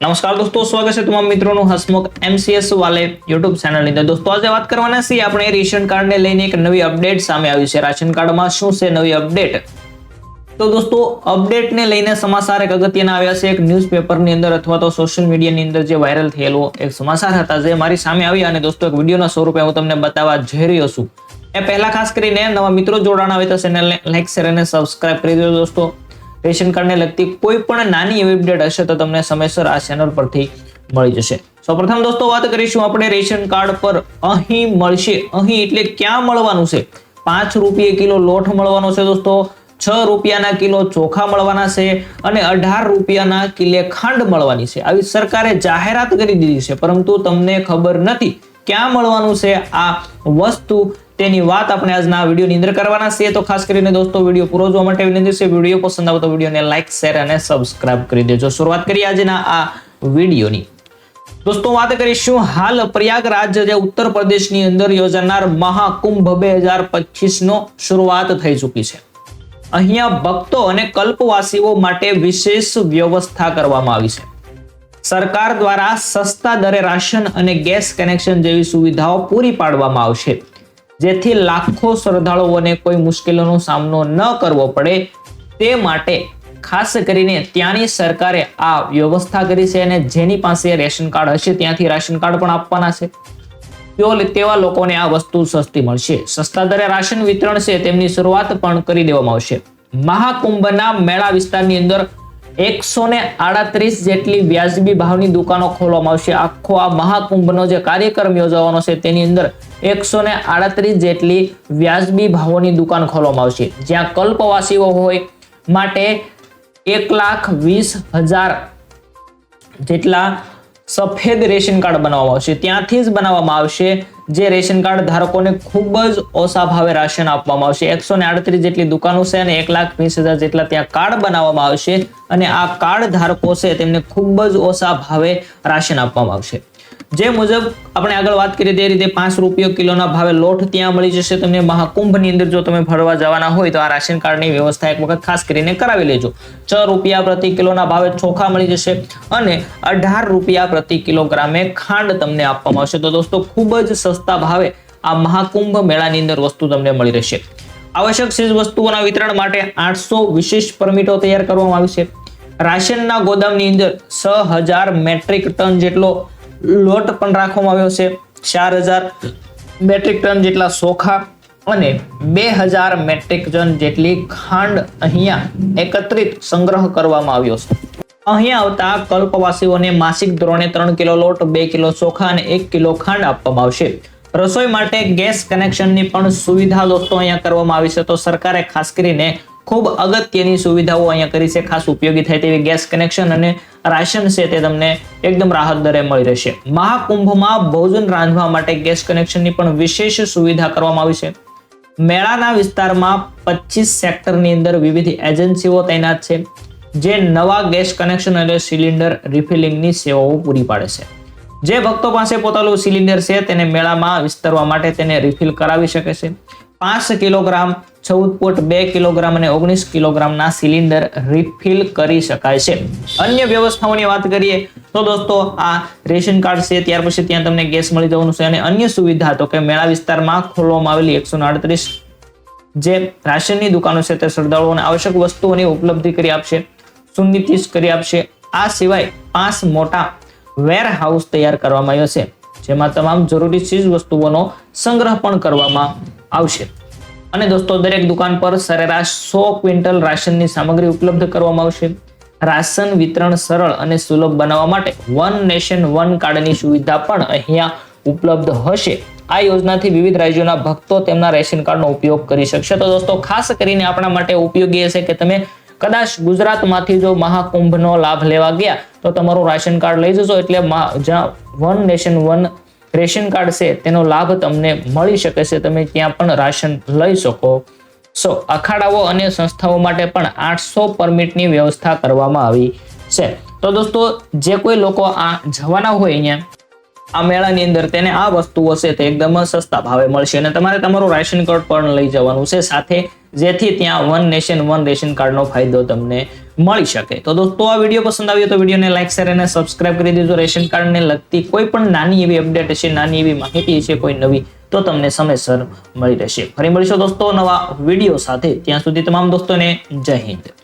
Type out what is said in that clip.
નમસ્કાર દોસ્તો, સ્વાગત છે તમામ મિત્રોનું હસમુખ એમસીએસ વાલે યુટ્યુબ ચેનલની અંદર. દોસ્તો, આજે વાત કરવાના છીએ આપણે રેશન કાર્ડને લઈને એક નવી અપડેટ સામે આવી છે. રાશન કાર્ડમાં શું છે નવી અપડેટ તો દોસ્તો અપડેટને લઈને સમાચાર એક અગત્યના આવ્યા છે. એક ન્યૂઝપેપરની અંદર અથવા તો સોશિયલ મીડિયાની અંદર જે વાયરલ થયેલો એક સમાચાર હતા, જે મારી સામે આવ્યા અને દોસ્તો, એક વિડીયોના સ્વરૂપે હું તમને બતાવવા જઈ રહ્યો છું. એ પહેલા ખાસ કરીને નવા મિત્રો જોડાણા હોય તો ચેનલને લાઈક શેર અને સબસ્ક્રાઇબ કરી દેજો દોસ્તો. રેશન કાર્ડને લગતી કોઈ પણ નાની એવી અપડેટ હશે તો તમને સમયસર આ ચેનલ પરથી મળી જશે. સૌપ્રથમ દોસ્તો, વાત કરીશું આપણે રેશન કાર્ડ પર અહીં મળશે. અહીં એટલે ક્યાં મળવાનું છે? પાંચ રૂપિયે કિલો લોટ મળવાનો છે દોસ્તો, છ રૂપિયાના કિલો ચોખા મળવાના છે અને અઢાર રૂપિયાના કિલે ખાંડ મળવાની છે. આવી સરકારે જાહેરાત કરી દીધી છે, પરંતુ તમને ખબર નથી ક્યાં મળવાનું છે આ વસ્તુ? તેની વાત આપણે આજના વિડીયોની અંદર કરવાના છીએ. તો ખાસ કરીને દોસ્તો, વીડિયો પૂરો જોવા માટે વિનંતી છે, વીડિયો પસંદ આવે વિડીયોને લાઈક, શેર અને સબસ્ક્રાઇબ કરી દેજો. શરૂઆત કરીએ આજના આ વિડીયોની. દોસ્તો, વાત કરીશું હાલ પ્રયાગરાજ જે ઉત્તર પ્રદેશની અંદર યોજાનાર મહાકુંભ બે હજાર નો શરૂઆત થઈ ચૂકી છે. અહીંયા ભક્તો અને કલ્પવાસીઓ માટે વિશેષ વ્યવસ્થા કરવામાં આવી છે. સરકાર દ્વારા સસ્તા દરે રાશન અને ગેસ કનેક્શન જેવી સુવિધાઓ પૂરી પાડવામાં આવશે. જેથી લાખો શ્રદ્ધાળુઓને કોઈ મુશ્કેલીનો સામનો ન કરવો પડે. તે માટે ખાસ કરીને ત્યાંની સરકારે આ વ્યવસ્થા કરી છે અને જેની પાસે રેશન કાર્ડ હશે ત્યાંથી રાશન કાર્ડ પણ આપવાના છે. તેવા લોકોને આ વસ્તુ સસ્તી મળશે. સસ્તા દરે રાશન વિતરણ છે તેમની શરૂઆત પણ કરી દેવામાં આવશે. મહાકુંભના મેળા વિસ્તારની અંદર એકસો ને આડત્રીસ જેટલી વ્યાજબી ભાવની દુકાનો ખોલવામાં આવશે. આખો આ મહાકુંભનો જે કાર્યક્રમ યોજાવાનો છે, તેની અંદર એકસો ને આડત્રીસ જેટલી વ્યાજબી ભાવોની દુકાન ખોલવામાં આવશે. જ્યાં કલ્પવાસીઓ હોય માટે એક લાખ વીસ હજાર જેટલા સફેદ રેશન કાર્ડ બનાવવામાં આવશે. ત્યાંથી જ બનાવવામાં આવશે જે રેશન કાર્ડ ધારકોને ખૂબ જ ઓછા ભાવે રાશન આપવામાં આવશે. એકસો ને આડત્રીસ જેટલી દુકાનો છે અને એક લાખ વીસ હજાર જેટલા ત્યાં કાર્ડ બનાવવામાં આવશે અને આ કાર્ડ ધારકો છે તેમને ખૂબ જ ઓછા ભાવે રાશન આપવામાં આવશે. જે મુજબ આપણે આગળ વાત કરીએ તે રીતે પાંચ રૂપિયો કિલોના ભાવે લોટ ત્યાં મળી જશે. તમને મહાકુંભની અંદર જો તમે ફરવા જવાના હોય તો આ રાશન કાર્ડની વ્યવસ્થા એક વખત ખાસ કરીને કરાવી લેજો. છ રૂપિયા પ્રતિ કિલોના ભાવે ચોખા મળી જશે અને અઢાર રૂપિયા પ્રતિ કિલોગ્રામે ખાંડ તમને આપવામાં આવશે. તો દોસ્તો, ખૂબ જ સસ્તા ભાવે આ મહાકુંભ મેળાની અંદર વસ્તુ તમને મળી રહેશે. આવશ્યક ચીજ વસ્તુઓના વિતરણ માટે આઠસો વિશેષ પરમિટો તૈયાર કરવામાં આવી છે. રાશનના ગોદામની અંદર છ હજાર મેટ્રિક ટન જેટલો લોટ પણ રાખવામાં આવ્યો છે. ચાર હજાર મેટ્રિક ટન જેટલા ચોખા અને બે હજાર મેટ્રિક ટન જેટલી ખાંડ અહીંયા એકત્રિત સંગ્રહ કરવામાં આવ્યો છે. અહીંયા આવતા કલ્પવાસીઓને માસિક ધોરણે ત્રણ કિલો લોટ, બે કિલો ચોખા અને એક કિલો ખાંડ આપવામાં આવશે. રસોઈ માટે ગેસ કનેક્શનની પણ સુવિધા દોસ્તો અહીંયા કરવામાં આવી છે. તો સરકારે ખાસ કરીને ખૂબ અગત્યની સુવિધાઓ અહીંયા કરી છે, ખાસ ઉપયોગી થાય તેવી ગેસ કનેક્શન અને રાશન છે તે તમને એકદમ રાહત દરે મળી રહેશે. મહાકુંભમાં ભોજન રાંધવા માટે ગેસ કનેક્શનની પણ વિશેષ સુવિધા કરવામાં આવી છે. મેળાના વિસ્તારમાં પચીસ સેક્ટરની અંદર વિવિધ એજન્સીઓ તૈનાત છે, જે નવા ગેસ કનેક્શન અને સિલિન્ડર રિફિલિંગની સેવાઓ પૂરી પાડે છે. જે ભક્તો પાસે પોતાનું સિલિન્ડર છે, તેને મેળામાં વિસ્તારવા માટે તેને રિફિલ કરાવી શકે છે. પાંચ કિલોગ્રામ ચૌદ પોઈન્ટ બે કિલોગ્રામ અને ઓગણીસ કિલોગ્રામના સિલિન્ડર રિફિલ કરી શકાય છે. અન્ય વ્યવસ્થાઓની વાત કરીએ તો દોસ્તો, આ રેશન કાર્ડ છે, ત્યાર પછી ત્યાં તમને ગેસ મળી જવાનું છે અને અન્ય સુવિધા તો કે મેળા વિસ્તારમાં ખોલવામાં આવેલી એકસો આડત્રીસ જે રાશનની દુકાનો છે તે શ્રદ્ધાળુઓને આવશ્યક વસ્તુઓની ઉપલબ્ધિ કરી આપશે સુનિશ્ચિત કરી આપશે. આ સિવાય પાંચ મોટા વેર હાઉસ તૈયાર કરવામાં આવ્યો છે, જેમાં તમામ જરૂરી ચીજ વસ્તુઓનો સંગ્રહ પણ કરવામાં આવશે. અને દોસ્તો, દરેક દુકાન પર સરેરાશ સો ક્વિન્ટલ રાશનની સામગ્રી ઉપલબ્ધ કરવામાં આવશે. રાશન વિતરણ સરળ અને સુલભ બનાવવા માટે વન નેશન વન કાર્ડની સુવિધા પણ અહીંયા ઉપલબ્ધ હશે. આ યોજનાથી વિવિધ રાજ્યોના ભક્તો તેમના રેશન કાર્ડનો ઉપયોગ કરી શકશે. તો દોસ્તો, ખાસ કરીને આપણા માટે ઉપયોગી હશે કે તમે કદાચ ગુજરાતમાંથી જો મહાકુંભનો લાભ લેવા ગયા, તો તમારું રાશન કાર્ડ લઈ જશો. એટલે જ્યાં one nation one ration card છે, તેનો લાભ તમને મળી શકે છે. તમે ત્યાં પણ રાશન લઈ શકો. સો, અખાડાઓ અને સંસ્થાઓ માટે પણ આઠસો પરમિટની વ્યવસ્થા કરવામાં આવી છે. તો દોસ્તો, જે કોઈ લોકો આ જવાના હોય અહીંયા આ મેળાની અંદર તેને આ વસ્તુઓ છે તે એકદમ સસ્તા ભાવે મળશે અને તમારે તમારું રાશન કાર્ડ પણ લઈ જવાનું છે. સાથે જેથી ત્યાં વન નેશન, વન રેશન કાર્ડનો ફાયદો તમને મળી શકે. તો દોસ્તો, આ વીડિયો પસંદ આવ્યો તો વિડીયોને લાઈક, શેર અને સબસ્ક્રાઇબ કરી દેજો. રેશન કાર્ડને લગતી કોઈ પણ નાની એવી અપડેટ છે, નાની એવી માહિતી છે, કોઈ નવી, તો તમને સમયસર મળી રહેશે. ફરી મળીશું દોસ્તો નવા વીડિયો સાથે. ત્યાં સુધી તમામ દોસ્તોને જય હિન્દ.